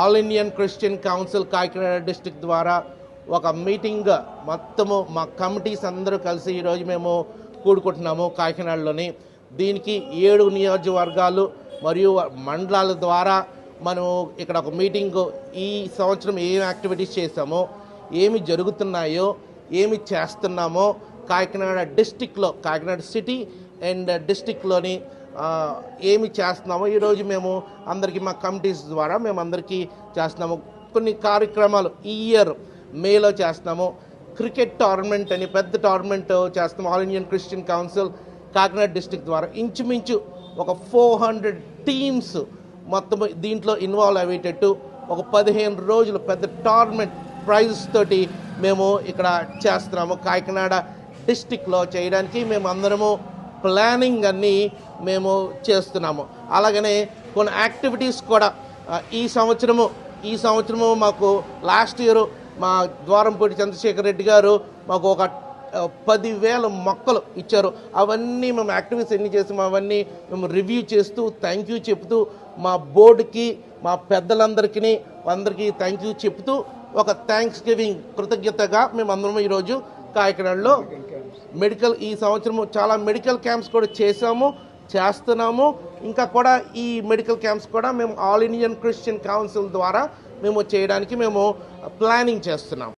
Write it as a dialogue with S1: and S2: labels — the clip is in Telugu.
S1: All Indian Christian council Kakinada district ద్వారా ఒక మీటింగ్ మొత్తము మా కమిటీస్ అందరూ కలిసి ఈరోజు మేము కూడుకుంటున్నాము కాకినాడలోని. దీనికి ఏడు నియోజకవర్గాలు మరియు మండలాల ద్వారా మనము ఇక్కడ ఒక మీటింగ్ ఈ సంవత్సరం ఏం యాక్టివిటీస్ చేసామో ఏమి జరుగుతున్నాయో ఏమి చేస్తున్నామో కాకినాడ డిస్టిక్లో కాకినాడ సిటీ అండ్ డిస్టిక్లోని ఏమి చేస్తున్నామో ఈరోజు మేము అందరికీ మా కమిటీస్ ద్వారా మేము అందరికీ చేస్తున్నాము. కొన్ని కార్యక్రమాలు ఈ ఇయర్ మేలో చేస్తున్నాము. క్రికెట్ టోర్నమెంట్ అని పెద్ద టోర్నమెంట్ చేస్తున్నాము. All Indian Christian council Kakinada district ద్వారా ఇంచుమించు ఒక ఫోర్ హండ్రెడ్ టీమ్స్ మొత్తం దీంట్లో ఇన్వాల్వ్ అయ్యేటట్టు ఒక పదిహేను రోజులు పెద్ద టోర్నమెంట్ ప్రైజెస్ తోటి మేము ఇక్కడ చేస్తున్నాము. కాకినాడ డిస్టిక్లో చేయడానికి మేము అందరము ప్లానింగ్ అన్నీ మేము చేస్తున్నాము. అలాగనే కొన్ని యాక్టివిటీస్ కూడా ఈ సంవత్సరము ఈ సంవత్సరము మాకు లాస్ట్ ఇయర్ మా ద్వారంపూడి చంద్రశేఖర్ రెడ్డి గారు మాకు ఒక పదివేల మొక్కలు ఇచ్చారు. అవన్నీ మేము యాక్టివిటీస్ ఎన్ని చేసాము అవన్నీ మేము రివ్యూ చేస్తూ థ్యాంక్ యూ చెప్తూ మా బోర్డుకి మా పెద్దలందరికీ అందరికీ థ్యాంక్ యూ చెప్తూ ఒక థ్యాంక్స్ గివింగ్ కృతజ్ఞతగా మేము అందరం ఈరోజు కాకినాడలో మెడికల్ ఈ సంవత్సరం చాలా మెడికల్ క్యాంప్స్ కూడా చేసాము చేస్తున్నాము. ఇంకా కూడా ఈ మెడికల్ క్యాంప్స్ కూడా మేము ఆల్ ఇండియన్ క్రిస్టియన్ కౌన్సిల్ ద్వారా మేము చేయడానికి మేము ప్లానింగ్ చేస్తున్నాం.